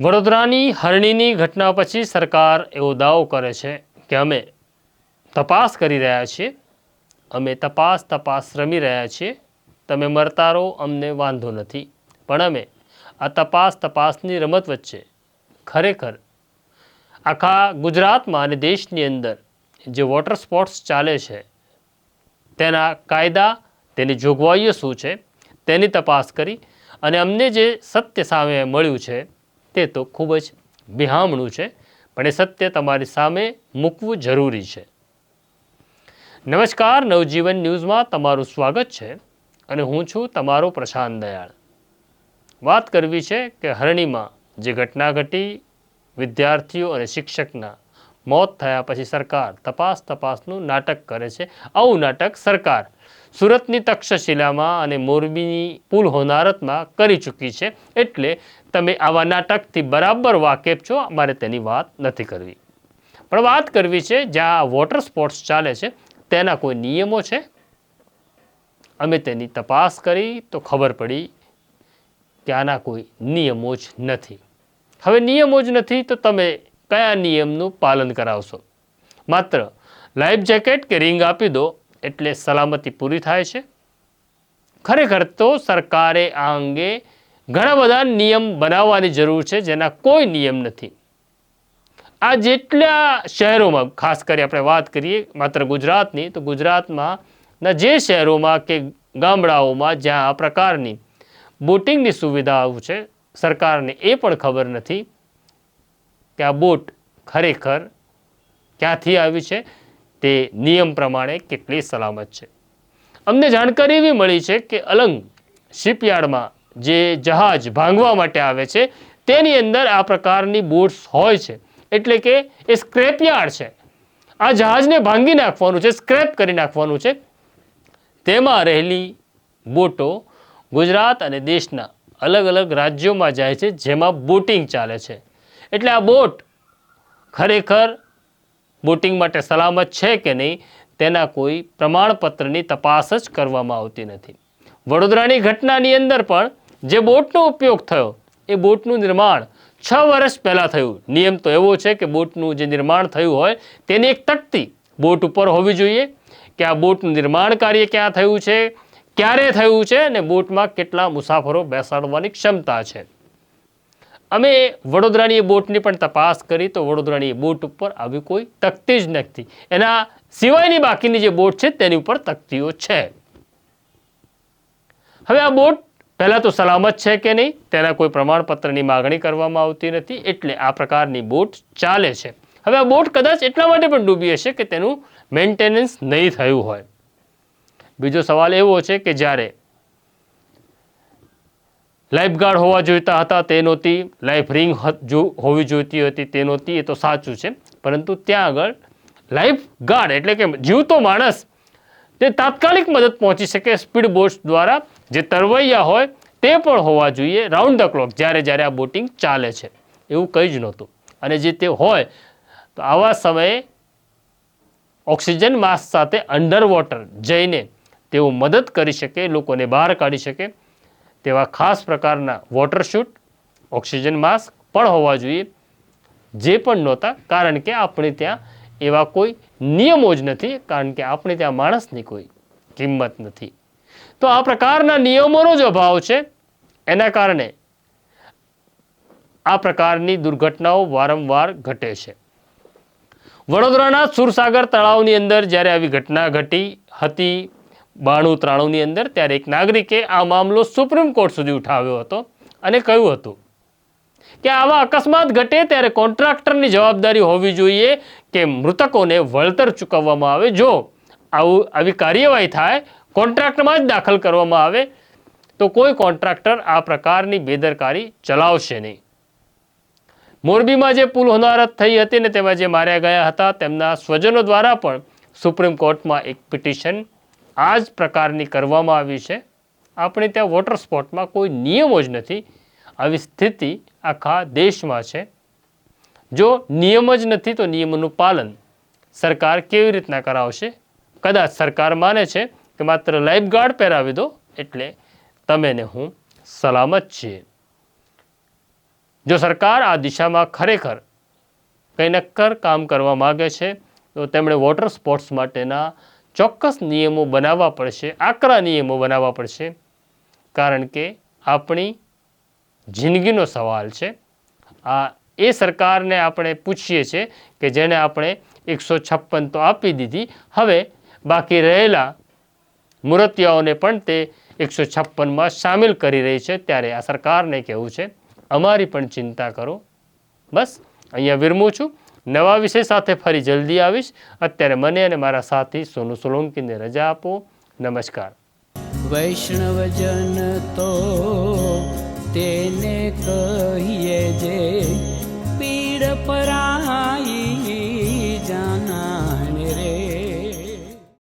વડોદરાની હરણીની ઘટના પછી સરકાર એવો દાવો કરે છે કે અમે તપાસ કરી રહ્યા છીએ, અમે તપાસ તપાસ રમી રહ્યા છીએ, તમે મરતા રહો, અમને વાંધો નથી. પણ અમે આ તપાસ તપાસની રમત વચ્ચે ખરેખર આખા ગુજરાતમાં અને દેશની અંદર જે વોટર સ્પોર્ટ્સ ચાલે છે, તેના કાયદા, તેની જોગવાઈઓ શું છે, તેની તપાસ કરી અને અમને જે સત્ય સામે મળ્યું છે તે તો ખૂબ જ બિહામણું છે, પણ એ સત્ય તમારી સામે મૂકવું જરૂરી છે. નમસ્કાર, નવજીવન ન્યૂઝમાં તમારું સ્વાગત છે અને હું છું તમારો પ્રશાંત દયાળ. વાત કરવી છે કે હરણીમાં જે ઘટના ઘટી, વિદ્યાર્થીઓ અને શિક્ષકના મોત થયા પછી સરકાર તપાસ તપાસનું નાટક કરે છે. આવું નાટક સરકાર સુરતની તક્ષશિલામાં અને મોરબીની પુલ હોનારતમાં કરી ચૂકી છે. એટલે તમે આવા નાટકથી બરાબર વાકેફ છો, મારે તેની વાત નથી કરવી. પણ વાત કરવી છે, જ્યાં વોટર સ્પોર્ટ્સ ચાલે છે, તેના કોઈ નિયમો છે? અમે તેની તપાસ કરી તો ખબર પડી કે આના કોઈ નિયમો જ નથી. હવે નિયમો જ નથી તો તમે કયા નિયમનું પાલન કરાવશો? માત્ર લાઈફ જેકેટ કે રિંગ આપી દો એટલે સલામતી પૂરી થાય છે. ખરેખર તો સરકારે આ અંગે ઘણા બધા નિયમ બનાવવાની જરૂર છે, જેના કોઈ નિયમ નથી. આ જેટલા શહેરોમાં, ખાસ કરી આપણે વાત કરીએ માત્ર ગુજરાતની, તો ગુજરાતમાં જે શહેરોમાં કે ગામડાઓમાં જ્યાં આ પ્રકારની બોટિંગની સુવિધાઓ છે, સરકારને એ પણ ખબર નથી કે આ બોટ ખરેખર ક્યાંથી આવી છે. તે નિયમ પ્રમાણે કેટલી સલામત છે. અમને જાણકારી એવી મળી છે કે અલંગ શિપયાર્ડમાં જે જહાજ ભાંગવા માટે આવે છે, તેની અંદર આ પ્રકારની બોટ્સ હોય છે. એટલે કે એ સ્ક્રેપયાર્ડ છે. આ જહાજને ભાંગી નાખવાનું છે, સ્ક્રેપ કરી નાખવાનું છે. તેમાં રહેલી બોટો ગુજરાત અને દેશના અલગ અલગ રાજ્યોમાં જાય છે, જેમાં બોટિંગ ચાલે છે. એટલે આ બોટ ખરેખર બોટિંગ માટે સલામત છે કે નહીં, તેના કોઈ પ્રમાણપત્રની તપાસ જ કરવામાં આવતી નથી. વડોદરાની ઘટનાની અંદર પણ જે બોટનો ઉપયોગ થયો, એ બોટનું નિર્માણ છ વર્ષ પહેલાં થયું. નિયમ તો એવો છે કે બોટનું જે નિર્માણ થયું હોય, તેની એક તકતી બોટ ઉપર હોવી જોઈએ કે આ બોટનું નિર્માણ કાર્ય ક્યાં થયું છે, ક્યારે થયું છે અને બોટમાં કેટલા મુસાફરો બેસાડવાની ક્ષમતા છે. અમે વડોદરાની એ બોટની પણ તપાસ કરી તો વડોદરાની એ બોટ ઉપર આવી કોઈ તકતી જ નથી. એના સિવાયની બાકીની જે બોટ છે તેની ઉપર તકતીઓ છે. હવે આ બોટ પહેલાં તો સલામત છે કે નહીં? તેના કોઈ પ્રમાણપત્રની માગણી કરવામાં આવતી નથી એટલે આ પ્રકારની બોટ ચાલે છે. હવે આ બોટ કદાચ એટલા માટે પણ ડૂબી હશે કે તેનું મેન્ટેનન્સ નહીં થયું હોય. બીજો સવાલ એવો છે કે જ્યારે લાઈફગાર્ડ હોવા જોઈતા હતા તે નહોતી, લાઈફ રિંગ જો હોવી જોઈતી હતી તે નહોતી, એ તો સાચું છે. પરંતુ ત્યાં આગળ લાઈફ ગાર્ડ એટલે કે જીવતો માણસ તે તાત્કાલિક મદદ પહોંચી શકે સ્પીડ બોટ્સ દ્વારા. જે તરવૈયા હોય તે પણ હોવા જોઈએ રાઉન્ડ ધ ક્લોક, જ્યારે જ્યારે આ બોટિંગ ચાલે છે. એવું કંઈ જ નહોતું. અને જે તે હોય, તો આવા સમયે ઓક્સિજન માસ્ક સાથે અંડર વોટર જઈને તેઓ મદદ કરી શકે, લોકોને બહાર કાઢી શકે. તેવા ખાસ પ્રકારના વોટર શૂટ, ઓક્સિજન માસ્ક પણ હોવા જોઈએ, જે પણ નહોતા, કારણ કે આપણે ત્યાં એવા કોઈ નિયમો જ નથી, કારણ કે આપણે ત્યાં માણસની કોઈ કિંમત નથી. તો આ પ્રકારના નિયમોનો જ અભાવ છે. એના કારણે આ પ્રકારની દુર્ઘટનાઓ વારંવાર ઘટે છે. વડોદરાના સુરસાગર તળાવની અંદર જ્યારે આવી ઘટના ઘટી હતી બાણું ત્રાણુંની અંદર ત્યારે એક નાગરિકે આ મામલો સુપ્રીમ કોર્ટ સુધી ઉઠાવ્યો હતો અને કહ્યું હતું કે આવા અકસ્માત ઘટે ત્યારે કોન્ટ્રાક્ટરની જવાબદારી હોવી જોઈએ કે મૃતકોને વળતર ચૂકવવામાં આવે. જો આવું, આવી કાર્યવાહી થાય, કોન્ટ્રાક્ટમાં જ દાખલ કરવામાં આવે, તો કોઈ કોન્ટ્રાક્ટર આ પ્રકારની બેદરકારી ચલાવશે નહીં. મોરબીમાં જે પુલ હોનારત થઈ હતી ને તેમાં જે માર્યા ગયા હતા, તેમના સ્વજનો દ્વારા પણ સુપ્રીમ કોર્ટમાં એક પિટિશન આ જ પ્રકારની કરવામાં આવી છે. આપણે ત્યાં વોટર સ્પોર્ટમાં કોઈ નિયમો જ નથી. આવી સ્થિતિ આખા દેશમાં છે. જો નિયમ જ નથી, તો નિયમોનું પાલન સરકાર કેવી રીતના કરાવશે? કદાચ સરકાર માને છે કે માત્ર લાઈફ ગાર્ડ પહેરાવી દો, એટલે તમે ને હું સલામત છીએ. જો સરકાર આ દિશામાં ખરેખર કંઈ નક્કર કામ કરવા માગે છે, તો તેમણે વોટર સ્પોર્ટ્સ માટેના ચોક્કસ નિયમો બનાવવા પડશે, આકરા નિયમો બનાવવા પડશે. કારણ કે આપણી જિંદગીનો સવાલ છે. આ એ સરકારને આપણે પૂછીએ છીએ કે જેને આપણે એકસો છપ્પન તો આપી દીધી. હવે બાકી રહેલા મૂર્તિયાઓને પણ તે એકસો છપ્પનમાં સામેલ કરી રહી છે. ત્યારે આ સરકારને કહેવું છે, અમારી પણ ચિંતા કરો. બસ, અહીંયા વિરમું છું. નવા વિષય સાથે ફરી જલ્દી આવીશ. અત્યારે મને અને મારા સાથી સોનુ સોલંકીને રજા આપો. નમસ્કાર. વૈષ્ણવજન તો તેને કહીએ જે